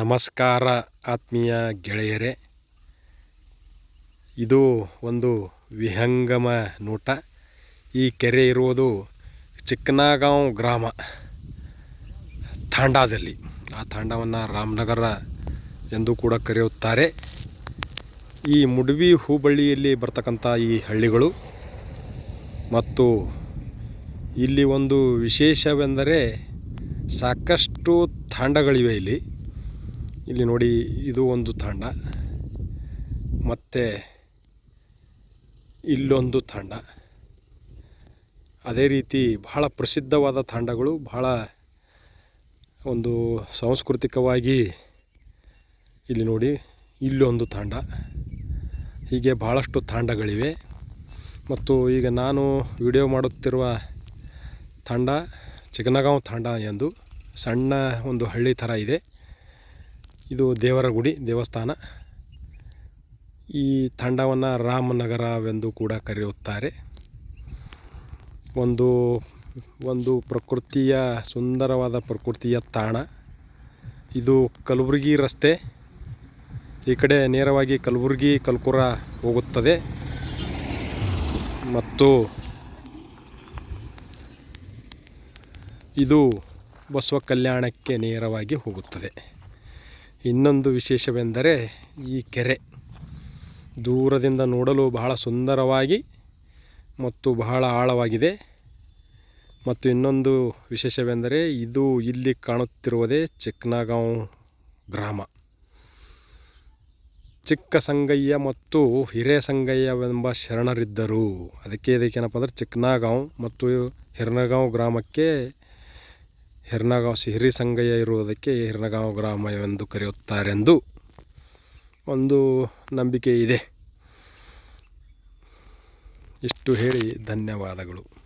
ನಮಸ್ಕಾರ ಆತ್ಮೀಯ ಗೆಳೆಯರೇ. ಇದು ಒಂದು ವಿಹಂಗಮ ನೋಟ. ಈ ಕೆರೆ ಇರುವುದು ಚಿಕ್ಕನಗಾಂವ್ ಗ್ರಾಮ, ತಾಂಡಾದಲ್ಲಿ. ಆ ತಾಂಡವನ್ನು ರಾಮನಗರ ಎಂದು ಕೂಡ ಕರೆಯುತ್ತಾರೆ. ಈ ಮುಡ್ವಿ ಹೂಬಳ್ಳಿಯಲ್ಲಿ ಬರ್ತಕ್ಕಂಥ ಈ ಹಳ್ಳಿಗಳು ಮತ್ತು ಇಲ್ಲಿ ಒಂದು ವಿಶೇಷವೆಂದರೆ ಸಾಕಷ್ಟು ತಾಂಡಗಳಿವೆ ಇಲ್ಲಿ. ಇಲ್ಲಿ ನೋಡಿ ಇದು ಒಂದು ತಾಂಡ. ಮತ್ತು ಇಲ್ಲೊಂದು ತಾಂಡ. ಅದೇ ರೀತಿ ಬಹಳ ಪ್ರಸಿದ್ಧವಾದ ತಾಂಡಗಳು, ಬಹಳ ಒಂದು ಸಾಂಸ್ಕೃತಿಕವಾಗಿ ಇಲ್ಲಿ ನೋಡಿ ಇಲ್ಲೊಂದು ತಾಂಡ. ಹೀಗೆ ಭಾಳಷ್ಟು ತಾಂಡಗಳಿವೆ. ಮತ್ತು ಈಗ ನಾನು ವಿಡಿಯೋ ಮಾಡುತ್ತಿರುವ ತಾಂಡ ಚಿಕ್ಕನಗಾಂವ್ ತಾಂಡ ಎಂದು. ಸಣ್ಣ ಒಂದು ಹಳ್ಳಿ ಥರ ಇದೆ. ಇದು ದೇವರ ಗುಡಿ ದೇವಸ್ಥಾನ. ಈ ತಂಡವನ್ನು ರಾಮನಗರವೆಂದು ಕೂಡ ಕರೆಯುತ್ತಾರೆ. ಒಂದು ಒಂದು ಪ್ರಕೃತಿಯ, ಸುಂದರವಾದ ಪ್ರಕೃತಿಯ ತಾಣ. ಇದು ಕಲಬುರಗಿ ರಸ್ತೆ. ಈ ಕಡೆ ನೇರವಾಗಿ ಕಲಬುರಗಿ, ಕಲ್ಕುರ ಹೋಗುತ್ತದೆ. ಮತ್ತು ಇದು ಬಸವ ಕಲ್ಯಾಣಕ್ಕೆ ನೇರವಾಗಿ ಹೋಗುತ್ತದೆ. ಇನ್ನೊಂದು ವಿಶೇಷವೆಂದರೆ ಈ ಕೆರೆ. ದೂರದಿಂದ ನೋಡಲು ಬಹಳ ಸುಂದರವಾಗಿ ಮತ್ತು ಬಹಳ ಆಳವಾಗಿದೆ. ಮತ್ತು ಇನ್ನೊಂದು ವಿಶೇಷವೆಂದರೆ ಇದು ಇಲ್ಲಿ ಕಾಣುತ್ತಿರುವುದೇ ಚಿಕ್ಕನಗಾಂವ್ ಗ್ರಾಮ. ಚಿಕ್ಕ ಸಂಗಯ್ಯ ಮತ್ತು ಹಿರೇ ಸಂಗಯ್ಯವೆಂಬ ಶರಣರಿದ್ದರು. ಅದಕ್ಕೆ ಇದಕ್ಕೇನಪ್ಪ ಅಂದ್ರೆ ಚಿಕ್ಕನಗಾಂವ್ ಮತ್ತು ಹಿರನಗಾಂವ್ ಗ್ರಾಮಕ್ಕೆ ಹಿರನಗಾಂವ್ ಸಿಹಿರಿ ಸಂಗಯ್ಯ ಇರುವುದಕ್ಕೆ ಹಿರನಗಾಂವ್ ಗ್ರಾಮವೆಂದು ಕರೆಯುತ್ತಾರೆಂದು ಒಂದು ನಂಬಿಕೆ ಇದೆ. ಇಷ್ಟು ಹೇಳಿ ಧನ್ಯವಾದಗಳು.